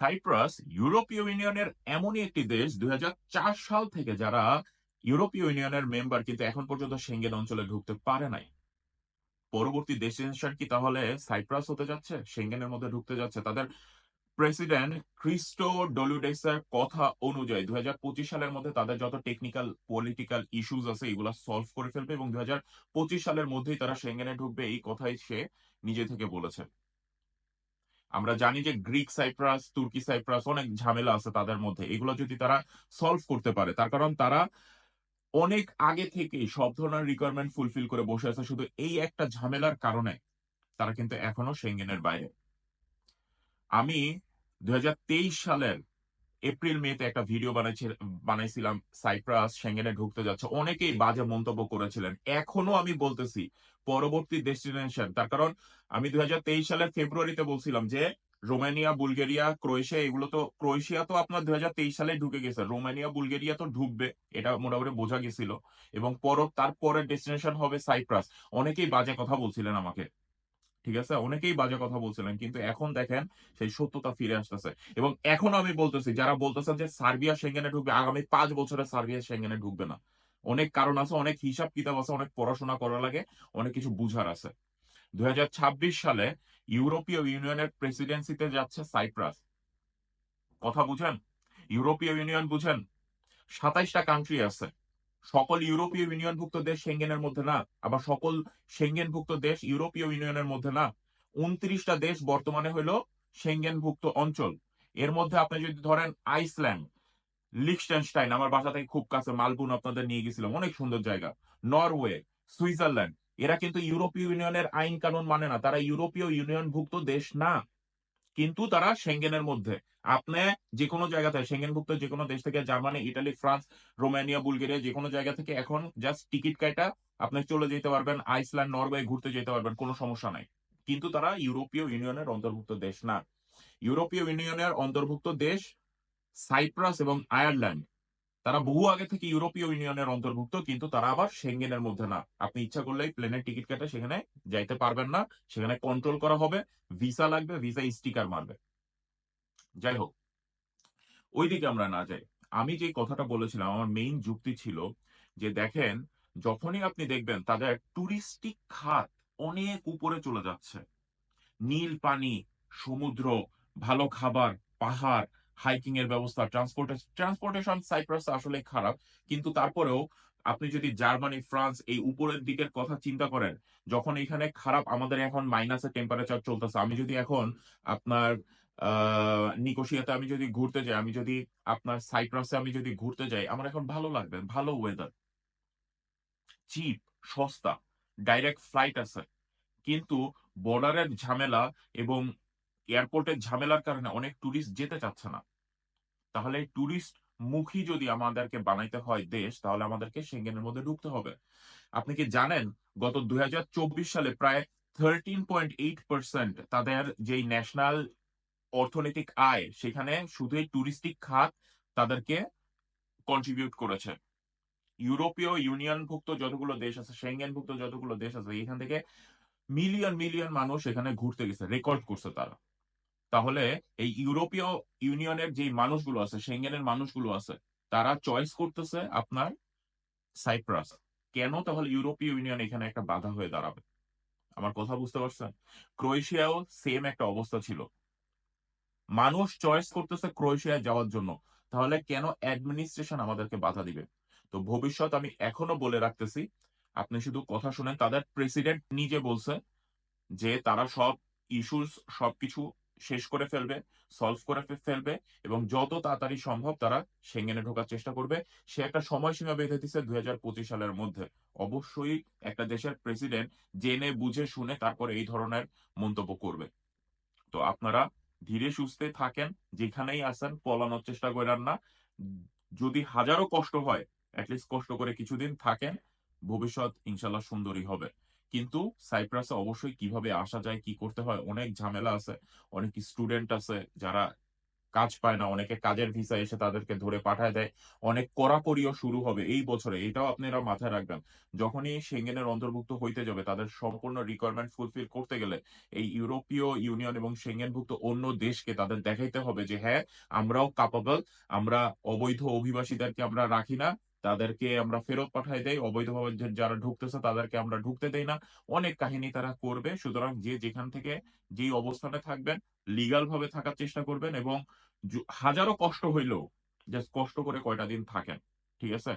Cypress ইউরোপীয় ইউনিয়নের এমনই একটি দেশ দুই সাল থেকে যারা ইউরোপীয় ইউনিয়নের মেম্বার কিন্তু এখন পর্যন্ত সেঙ্গেন অঞ্চলে ঢুকতে পারে নাই। পরবর্তী ডেস্টিনেশন কি তাহলে সাইপ্রাস হতে যাচ্ছে? সেঙ্গেনের মধ্যে ঢুকতে যাচ্ছে। তাদের প্রেসিডেন্ট ক্রিস্টো ডলুডেসের কথা অনুযায়ী দুই হাজার পঁচিশ সালের মধ্যে তাদের যত টেকনিক্যাল, পলিটিক্যাল ইস্যুজ আছে এগুলো সলভ করে ফেলবে এবং দুই হাজার পঁচিশ সালের মধ্যেই তারা সেঙ্গেনে ঢুকবে, এই কথাই সে নিজে থেকে বলেছে। আমরা জানি যে গ্রিক সাইপ্রাস, তুর্কি সাইপ্রাস অনেক ঝামেলা আছে তাদের মধ্যে। এগুলো যদি তারা সলভ করতে পারে, তার কারণ তারা অনেক আগে থেকে সব ধরনের রিকোয়ারমেন্ট ফুলফিল করে বসে আছে। শুধু এই একটা ঝামেলার কারণে তারা কিন্তু এখনও সেঙ্গেনের বাইরে। আমি দুই হাজার তেইশ সালের এপ্রিল মেতে একটা ভিডিও বানাইছি, বানাইছিলাম সাইপ্রাস সেঙ্গেনে ঢুকতে যাচ্ছে। অনেকেই বাজে মন্তব্য করেছিলেন। এখনও আমি বলতেছি, পরবর্তী ডেস্টিনেশন তার কারণ আমি দুই সালের ফেব্রুয়ারিতে বলছিলাম যে, রোমানিয়া, বুলগেরিয়া, ক্রোয়েশিয়া, এগুলো তো, ক্রোয়েশিয়া তো আপনার দুই হাজার তেইশ সালে ঢুকে গেছে। রোমানিয়া, বুলগেরিয়া তো ঢুকবে, এটা মোটামুটি বোঝা গেছিল। এবং পর, তারপরের ডেস্টিনেশন হবে সাইপ্রাস অনেকেই বাজে কথা বলছিলেন আমাকে। ঠিক আছে? অনেকেই বাজে কথা বলছিলেন, কিন্তু এখন দেখেন সেই সত্যতা ফিরে আসতেছে। এবং এখন আমি বলতেছি, যারা বলতেছেন যে সার্বিয়া সেঙ্গেনে ঢুকবে, আগামী পাঁচ বছরে সার্বিয়া সেঙ্গেনে ঢুকবে না। অনেক কারণ আছে, অনেক হিসাব কিতাব আছে, অনেক পড়াশোনা করা লাগে, অনেক কিছু বুঝার আছে। দুই হাজার ছাব্বিশ সালে ইউরোপীয় ইউনিয়নের প্রেসিডেন্সিতে যাচ্ছে সাইপ্রাস। কথা বুঝেন? ইউরোপীয় ইউনিয়ন বুঝেন? সাতাইশটা কান্ট্রি আছে। সকল ইউরোপীয় ইউনিয়নভুক্ত দেশ সেঙ্গেনের মধ্যে না, আবার সকল সেঙ্গেনভুক্ত দেশ ইউরোপীয় ইউনিয়নের মধ্যে না। উনত্রিশটা দেশ বর্তমানে হলো সেঙ্গেনভুক্ত অঞ্চল। এর মধ্যে আপনি যদি ধরেন আইসল্যান্ড লিখস্টেনস্টাইন আমার বাসা থেকে খুব কাছে, মালবুন আপনাদের নিয়ে গেছিলাম, অনেক সুন্দর জায়গা। নরওয়ে সুইজারল্যান্ড এরা কিন্তু ইউরোপীয় ইউনিয়নের আইন কানুন মানে না, তারা ইউরোপীয় ইউনিয়নভুক্ত দেশ না। কিন্তু তারা সেঙ্গেনের মধ্যে। আপনি যে কোনো জায়গা থেকে সেঙ্গেনভুক্ত যে কোনো দেশ থেকে Germany Italy France Romania Bulgaria যে কোনো জায়গা থেকে এখন জাস্ট টিকিট কাটা আপনি চলে যেতে পারবেন আইসল্যান্ড নরওয়ে ঘুরতে যেতে পারবেন, কোনো সমস্যা নাই। কিন্তু তারা ইউরোপীয় ইউনিয়নের অন্তর্ভুক্ত দেশ না। ইউরোপীয় ইউনিয়নের অন্তর্ভুক্ত দেশ সাইপ্রাস এবং আয়ারল্যান্ড তারা বহু আগে থেকে ইউরোপীয় ইউনিয়নের অন্তর্ভুক্ত, কিন্তু তারা আবার সেঙ্গেনের মধ্যে না। আপনি ইচ্ছা করলেই প্লেনের টিকিট কেটে সেখানে যাইতে পারবেন না, সেখানে কন্ট্রোল করা হবে ভিসা লাগবে ভিসা স্টিকার মারবে। যাই হোক, ওইদিকে আমরা না যাই। আমি যে কথাটা বলেছিলাম, আমার মেইন যুক্তি ছিল যে দেখেন, যখনই আপনি দেখবেন তাদের টুরিস্টিক খাত অনেক উপরে চলে যাচ্ছে। নীল পানি, সমুদ্র, ভালো খাবার, পাহাড় হাইকিং এর ব্যবস্থা ট্রান্সপোর্টেশন ট্রান্সপোর্টেশন সাইপ্রাস আসলে খারাপ। কিন্তু তারপরেও আপনি যদি জার্মানি ফ্রান্স এই উপরের দিকের কথা চিন্তা করেন, যখন এখানে খারাপ, আমাদের এখন মাইনাসের টেম্পারেচার চলতেছে। আমি যদি এখন আপনার নিকোশিয়াতে আমি যদি ঘুরতে যাই, আমি যদি আপনার সাইপ্রাসে আমি যদি ঘুরতে যাই, আমার এখন ভালো লাগবে, ভালো ওয়েদার চিপ সস্তা ডাইরেক্ট ফ্লাইট আছে। কিন্তু বর্ডারের ঝামেলা এবং এয়ারপোর্টের ঝামেলার কারণে অনেক টুরিস্ট যেতে চাচ্ছে না। তাহলে টুরিস্ট মুখী যদি আমাদেরকে বানাইতে হয় দেশ, তাহলে আমাদেরকে সেঙ্গেনের মধ্যে ঢুকতে হবে। আপনি কি জানেন, গত দুই সালে প্রায় থার্টিন পয়েন্ট এইট পার্সেন্ট তাদের যেই ন্যাশনাল অর্থনৈতিক আয়, সেখানে শুধু টুরিস্টিক খাত তাদেরকে কন্ট্রিবিউট করেছে। ইউরোপীয় ইউনিয়নভুক্ত যতগুলো দেশ আছে সেঙ্গেনভুক্ত যতগুলো দেশ আছে, এখান থেকে মিলিয়ন মিলিয়ন মানুষ এখানে ঘুরতে গেছে রেকর্ড করছে তারা। তাহলে এই ইউরোপীয় ইউনিয়নের যে মানুষগুলো আছে সেঙ্গেনের মানুষগুলো আছে, তারা চয়েস করতেছে আপনার সাইপ্রাস কেন তাহলে ইউরোপীয় ইউনিয়ন এখানে একটা বাধা হয়ে দাঁড়াবে? আমার কথা বুঝতে পারছেন? ক্রোয়েশিয়াও সেম একটা অবস্থা ছিল। মানুষ চয়েস করতেছে ক্রোয়েশিয়া যাওয়ার জন্য। তাহলে কেন অ্যাডমিনিস্ট্রেশন আমাদেরকে বাধা দিবে? তো ভবিষ্যৎ আমি এখনও বলে রাখতেছি, আপনি শুধু কথা শুনেন, তাদের প্রেসিডেন্ট নিজে বলছে যে তারা সব ইস্যুস সবকিছু শেষ করে ফেলবে সলভ করে ফেলবে এবং যত তাড়াতাড়ি সম্ভব তারা সেঙ্গেনে ঢোকার চেষ্টা করবে। সে একটা সময়সীমা বেঁধে দিচ্ছে দুই সালের মধ্যে। অবশ্যই একটা দেশের প্রেসিডেন্ট জেনে, বুঝে, শুনে তারপরে এই ধরনের মন্তব্য করবে। তো আপনারা ধীরে সুস্থে থাকেন, যেখানেই আসেন পলানোর চেষ্টা করেন না। যদি হাজারো কষ্ট হয় অ্যাটলিস্ট কষ্ট করে কিছুদিন থাকেন, ভবিষ্যৎ ইনশাল্লাহ সুন্দরী হবে। কিন্তু সাইপ্রাসে অবশ্যই কীভাবে আসা যায়, কি করতে হয়, অনেক ঝামেলা আছে। অনেক স্টুডেন্ট আছে যারা কাজ পায় না, অনেকে কাজের ভিসা এসে তাদেরকে ধরে পাঠায় দেয়। অনেক কড়াকড়িও শুরু হবে এই বছরে, এটাও আপনারা মাথায় রাখবেন। যখনই সেঙ্গেনের অন্তর্ভুক্ত হইতে যাবে, তাদের সম্পূর্ণ রিকোয়ারমেন্ট ফুলফিল করতে গেলে এই ইউরোপীয় ইউনিয়ন এবং সেঙ্গেনভুক্ত অন্য দেশকে তাদের দেখাইতে হবে যে হ্যাঁ আমরাও কাপাবল আমরা অবৈধ অভিবাসীদেরকে আমরা রাখি না তাদেরকে আমরা ফেরত পাঠাই দেই। অবৈধভাবে যারা ঢুকতেছে তাদেরকে আমরা ঢুকতে দেই না। অনেক কাহিনী তারা করবে। সুতরাং যে যেখান থেকে যেই অবস্থানে থাকবেন লিগাল ভাবে থাকার চেষ্টা করবেন এবং হাজারো কষ্ট হইলেও জাস্ট কষ্ট করে কয়টা দিন থাকেন, ঠিক আছে?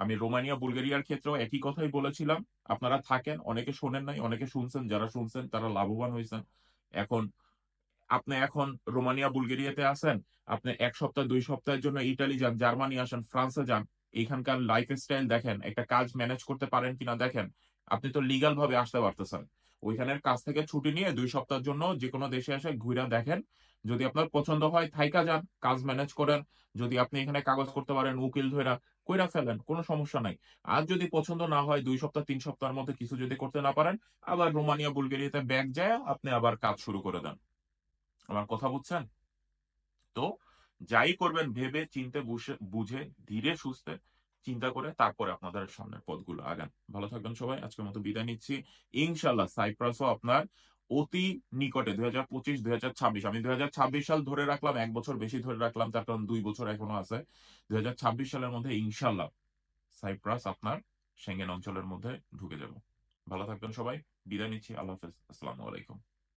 আমি রোমানিয়া, বুলগেরিয়ার ক্ষেত্রেও একই কথাই বলেছিলাম। আপনারা থাকেন, অনেকে শোনেন নাই, অনেকে শুনছেন, যারা শুনছেন তারা লাভবান হয়েছেন এখন আপনি এখন রোমানিয়া, বুলগেরিয়াতে আছেন, আপনি এক সপ্তাহ, দুই সপ্তাহের জন্য ইটালি যান, জার্মানি আসেন, ফ্রান্সে যান এখানকার লাইফ স্টাইল দেখেন, একটা কাজ ম্যানেজ করতে পারেন কিনা দেখেন, আপনি তো লিগাল ভাবে আসতে পারতেছেন। ওইখানের কাজ থেকে ছুটি নিয়ে দুই সপ্তাহের জন্য যে কোনো দেশে এসে ঘুরে দেখেন, যদি আপনার পছন্দ হয় থাইকা যান, কাজ ম্যানেজ করেন, যদি আপনি এখানে কাগজ করতে পারেন, উকিল ধইরা, কইরা ফেলেন, কোনো সমস্যা নাই। আর যদি পছন্দ না হয়, দুই সপ্তাহ, তিন সপ্তাহের মধ্যে কিছু যদি করতে না পারেন, আবার রোমানিয়া, বুলগেরিয়াতে ব্যাগ যায়, আপনি আবার কাজ শুরু করে দেন। আমার কথা বুঝছেন? তো যাই করবেন ভেবে, চিনতে, বুঝে বুঝে, ধীরে, সুস্থে চিন্তা করে তারপরে আপনাদের সামনের পথগুলো আগান। ভালো থাকবেন সবাই, আজকের মতো বিদায় নিচ্ছি। ইনশাল্লাহ সাইপ্রাসও আপনার অতি নিকটে, দুই হাজার পঁচিশ, দুই হাজার ছাব্বিশ। আমি দুই হাজার ছাব্বিশ সাল ধরে রাখলাম, এক বছর বেশি ধরে রাখলাম তার কারণ দুই বছর এখনও আছে। দুই হাজার ছাব্বিশ সালের মধ্যে ইনশাল্লাহ সাইপ্রাস আপনার সেঙ্গেন অঞ্চলের মধ্যে ঢুকে যাব। ভালো থাকবেন সবাই, বিদায় নিচ্ছি, আল্লাহ হাফেজ, আসসালামু আলাইকুম।